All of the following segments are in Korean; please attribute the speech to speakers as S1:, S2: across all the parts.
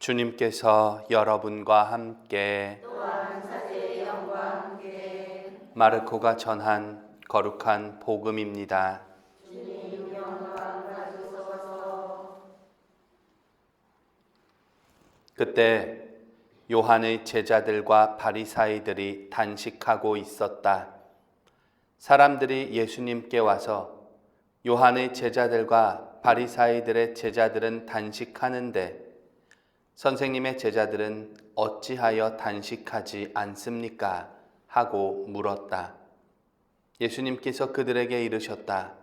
S1: 주님께서 여러분과 함께 마르코가 전한 거룩한 복음입니다. 그때 요한의 제자들과 바리사이들이 단식하고 있었다. 사람들이 예수님께 와서 요한의 제자들과 바리사이들의 제자들은 단식하는데 선생님의 제자들은 어찌하여 단식하지 않습니까? 하고 물었다. 예수님께서 그들에게 이르셨다.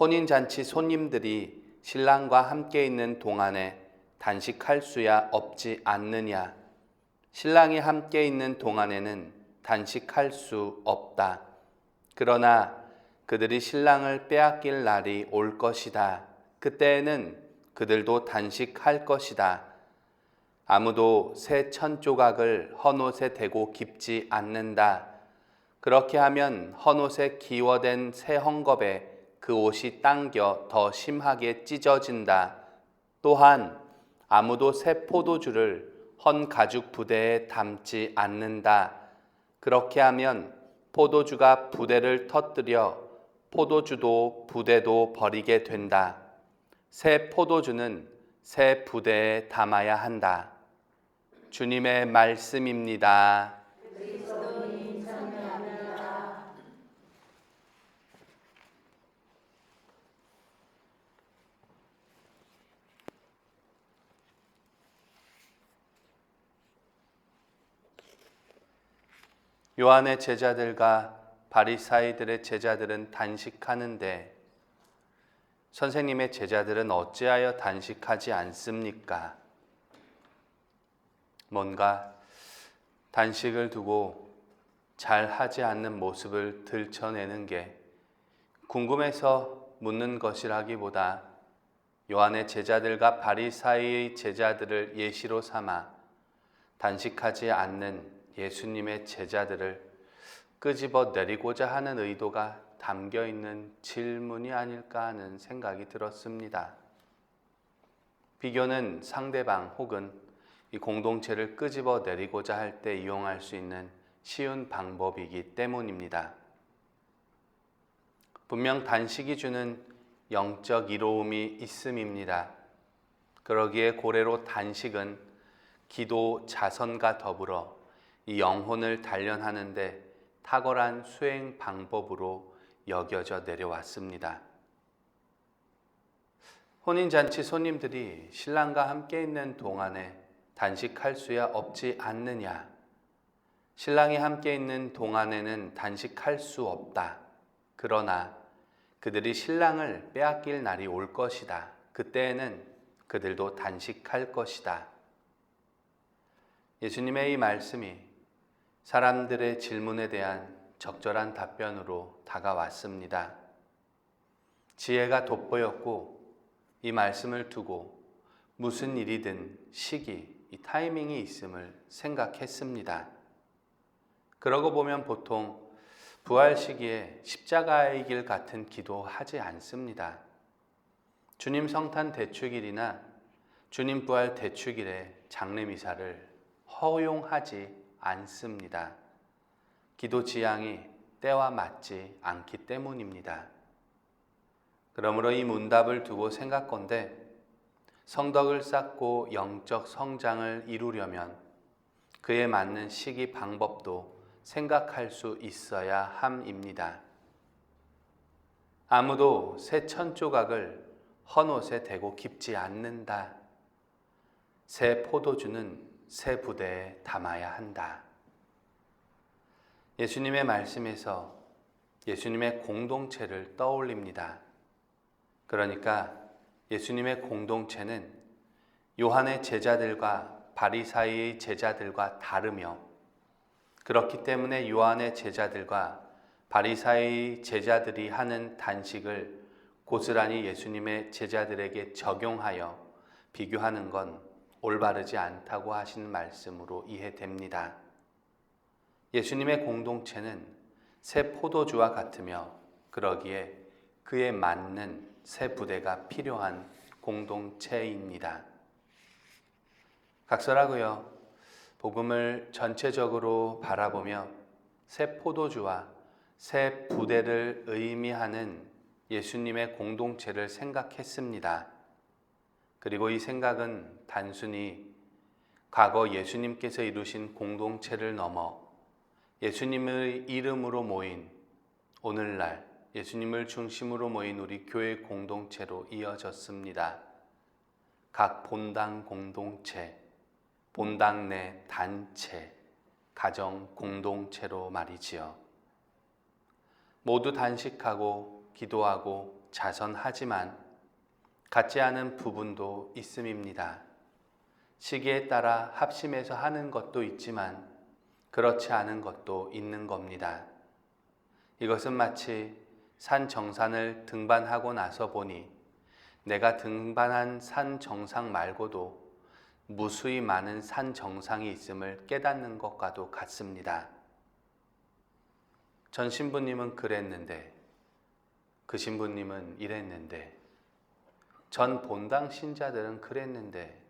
S1: 혼인잔치 손님들이 신랑과 함께 있는 동안에 단식할 수야 없지 않느냐. 신랑이 함께 있는 동안에는 단식할 수 없다. 그러나 그들이 신랑을 빼앗길 날이 올 것이다. 그때에는 그들도 단식할 것이다. 아무도 새 천 조각을 헌옷에 대고 깁지 않는다. 그렇게 하면 헌옷에 기워된 새 헝겊에 그 옷이 당겨 더 심하게 찢어진다. 또한 아무도 새 포도주를 헌 가죽 부대에 담지 않는다. 그렇게 하면 포도주가 부대를 터뜨려 포도주도 부대도 버리게 된다. 새 포도주는 새 부대에 담아야 한다. 주님의 말씀입니다. 요한의 제자들과 바리사이들의 제자들은 단식하는데 선생님의 제자들은 어찌하여 단식하지 않습니까? 뭔가 단식을 두고 잘 하지 않는 모습을 들춰내는 게 궁금해서 묻는 것이라기보다 요한의 제자들과 바리사이의 제자들을 예시로 삼아 단식하지 않는 예수님의 제자들을 끄집어 내리고자 하는 의도가 담겨 있는 질문이 아닐까 하는 생각이 들었습니다. 비교는 상대방 혹은 이 공동체를 끄집어 내리고자 할 때 이용할 수 있는 쉬운 방법이기 때문입니다. 분명 단식이 주는 영적 이로움이 있음입니다. 그러기에 고래로 단식은 기도 자선과 더불어 이 영혼을 단련하는데 탁월한 수행 방법으로 여겨져 내려왔습니다. 혼인잔치 손님들이 신랑과 함께 있는 동안에 단식할 수야 없지 않느냐. 신랑이 함께 있는 동안에는 단식할 수 없다. 그러나 그들이 신랑을 빼앗길 날이 올 것이다. 그때에는 그들도 단식할 것이다. 예수님의 이 말씀이 사람들의 질문에 대한 적절한 답변으로 다가왔습니다. 지혜가 돋보였고 이 말씀을 두고 무슨 일이든 시기, 이 타이밍이 있음을 생각했습니다. 그러고 보면 보통 부활 시기에 십자가의 길 같은 기도 하지 않습니다. 주님 성탄 대축일이나 주님 부활 대축일에 장례 미사를 허용하지 않습니다. 기도 지향이 때와 맞지 않기 때문입니다. 그러므로 이 문답을 두고 생각건데 성덕을 쌓고 영적 성장을 이루려면 그에 맞는 시기 방법도 생각할 수 있어야 함입니다. 아무도 새 천 조각을 헌옷에 대고 깁지 않는다. 새 포도주는 새 부대에 담아야 한다. 예수님의 말씀에서 예수님의 공동체를 떠올립니다. 그러니까 예수님의 공동체는 요한의 제자들과 바리사이의 제자들과 다르며 그렇기 때문에 요한의 제자들과 바리사이의 제자들이 하는 단식을 고스란히 예수님의 제자들에게 적용하여 비교하는 건 올바르지 않다고 하신 말씀으로 이해됩니다. 예수님의 공동체는 새 포도주와 같으며 그러기에 그에 맞는 새 부대가 필요한 공동체입니다. 각설하고요. 복음을 전체적으로 바라보며 새 포도주와 새 부대를 의미하는 예수님의 공동체를 생각했습니다. 그리고 이 생각은 단순히 과거 예수님께서 이루신 공동체를 넘어 예수님의 이름으로 모인 오늘날 예수님을 중심으로 모인 우리 교회 공동체로 이어졌습니다. 각 본당 공동체, 본당 내 단체, 가정 공동체로 말이지요. 모두 단식하고 기도하고 자선하지만 같지 않은 부분도 있음입니다. 시기에 따라 합심해서 하는 것도 있지만 그렇지 않은 것도 있는 겁니다. 이것은 마치 산 정산을 등반하고 나서 보니 내가 등반한 산 정상 말고도 무수히 많은 산 정상이 있음을 깨닫는 것과도 같습니다. 전 신부님은 그랬는데 그 신부님은 이랬는데 전 본당 신자들은 그랬는데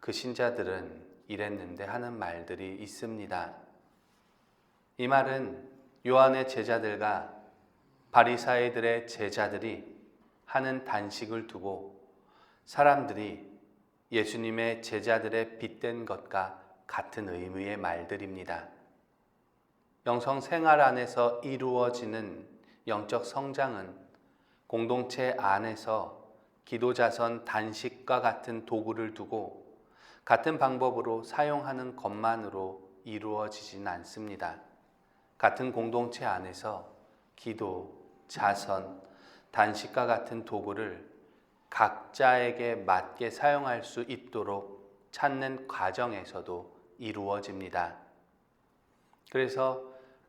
S1: 그 신자들은 이랬는데 하는 말들이 있습니다. 이 말은 요한의 제자들과 바리사이들의 제자들이 하는 단식을 두고 사람들이 예수님의 제자들의 빗댄 것과 같은 의미의 말들입니다. 영성 생활 안에서 이루어지는 영적 성장은 공동체 안에서 기도자선 단식과 같은 도구를 두고 같은 방법으로 사용하는 것만으로 이루어지진 않습니다. 같은 공동체 안에서 기도, 자선, 단식과 같은 도구를 각자에게 맞게 사용할 수 있도록 찾는 과정에서도 이루어집니다. 그래서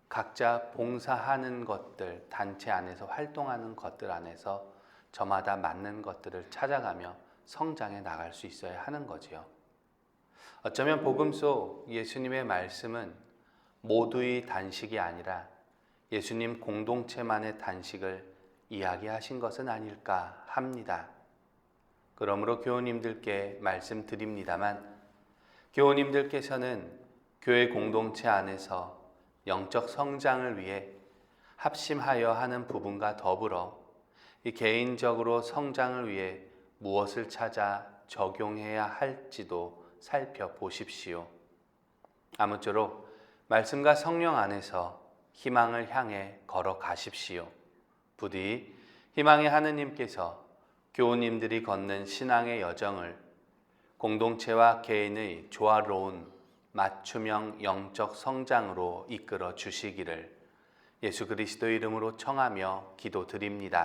S1: 각자 봉사하는 것들, 단체 안에서 활동하는 것들 안에서 저마다 맞는 것들을 찾아가며 성장해 나갈 수 있어야 하는 거지요. 어쩌면 복음 속 예수님의 말씀은 모두의 단식이 아니라 예수님 공동체만의 단식을 이야기하신 것은 아닐까 합니다. 그러므로 교우님들께 말씀드립니다만 교우님들께서는 교회 공동체 안에서 영적 성장을 위해 합심하여 하는 부분과 더불어 이 개인적으로 성장을 위해 무엇을 찾아 적용해야 할지도 살펴보십시오. 아무쪼록 말씀과 성령 안에서 희망을 향해 걸어가십시오. 부디 희망의 하느님께서 교우님들이 걷는 신앙의 여정을 공동체와 개인의 조화로운 맞춤형 영적 성장으로 이끌어 주시기를 예수 그리스도 이름으로 청하며 기도드립니다.